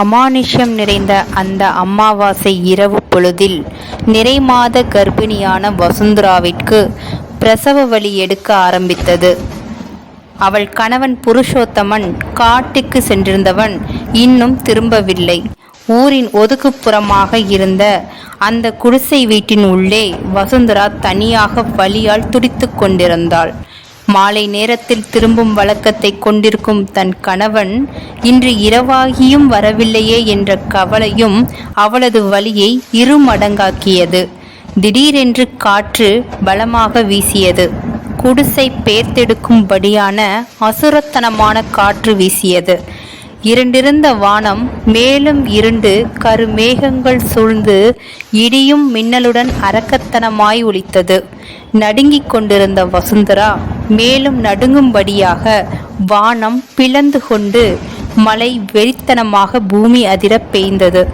அமானுஷ்யம் நிறைந்த அந்த அமாவாசை இரவு பொழுதில் நிறைமாத கர்ப்பிணியான வசுந்தராவிற்கு பிரசவ வழி எடுக்க ஆரம்பித்தது. அவள் கணவன் புருஷோத்தமன் காட்டுக்கு சென்றிருந்தவன் இன்னும் திரும்பவில்லை. ஊரின் ஒதுக்குப்புறமாக இருந்த அந்த குடிசை வீட்டின் உள்ளே வசுந்தரா தனியாக வலியால் துடித்து கொண்டிருந்தாள். மாலை நேரத்தில் திரும்பும் வழக்கத்தை கொண்டிருக்கும் தன் கணவன் இன்று இரவாகியும் வரவில்லையே என்ற கவலையும் அவளது வழியை இருமடங்காக்கியது. திடீரென்று காற்று பலமாக வீசியது. குடிசை பேர்த்தெடுக்கும்படியான அசுரத்தனமான காற்று வீசியது. இருண்டிருந்த வானம் மேலும் இருண்டு கருமேகங்கள் சூழ்ந்து இடியும் மின்னலுடன் அரக்கத்தனமாய் ஒலித்தது. நடுங்கிக் கொண்டிருந்த வசுந்தரா மேலும் நடுங்கும்படியாக வானம் பிளந்து கொண்டு மழை வெறித்தனமாக பூமி அதிர பெய்ந்தது.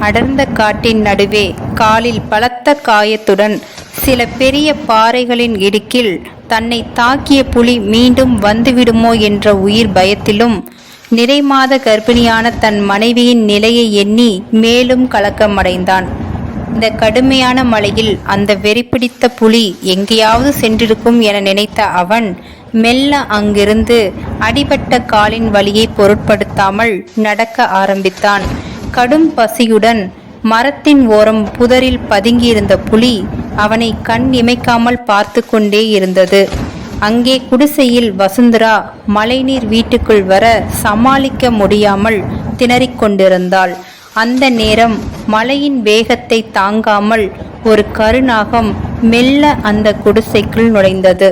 அடர்ந்த காட்டின் நடுவே காலில் பலத்த காயத்துடன் சில பெரிய பாறைகளின் இடுக்கில் தன்னை தாக்கிய புலி மீண்டும் வந்துவிடுமோ என்ற உயிர் பயத்திலும் நிறைமாத கர்ப்பிணியான தன் மனைவியின் நிலையை எண்ணி மேலும் கலக்கமடைந்தான். இந்த கடுமையான மழையில் அந்த வெறிப்பிடித்த புலி எங்கேயாவது சென்றிருக்கும் என நினைத்த அவன் மெல்ல அங்கிருந்து அடிபட்ட காலின் வழியை பொருட்படுத்தாமல் நடக்க ஆரம்பித்தான். கடும் பசியுடன் மரத்தின் ஓரம் புதரில் பதுங்கியிருந்த புலி அவனை கண் இமைக்காமல் பார்த்து கொண்டே இருந்தது. அங்கே குடிசையில் வசுந்தரா மழைநீர் வீட்டுக்குள் வர சமாளிக்க முடியாமல் திணறிக் கொண்டிருந்தாள். அந்த நேரம் மலையின் வேகத்தை தாங்காமல் ஒரு கருநாகம் மெல்ல அந்த குடிசைக்குள் நுழைந்தது.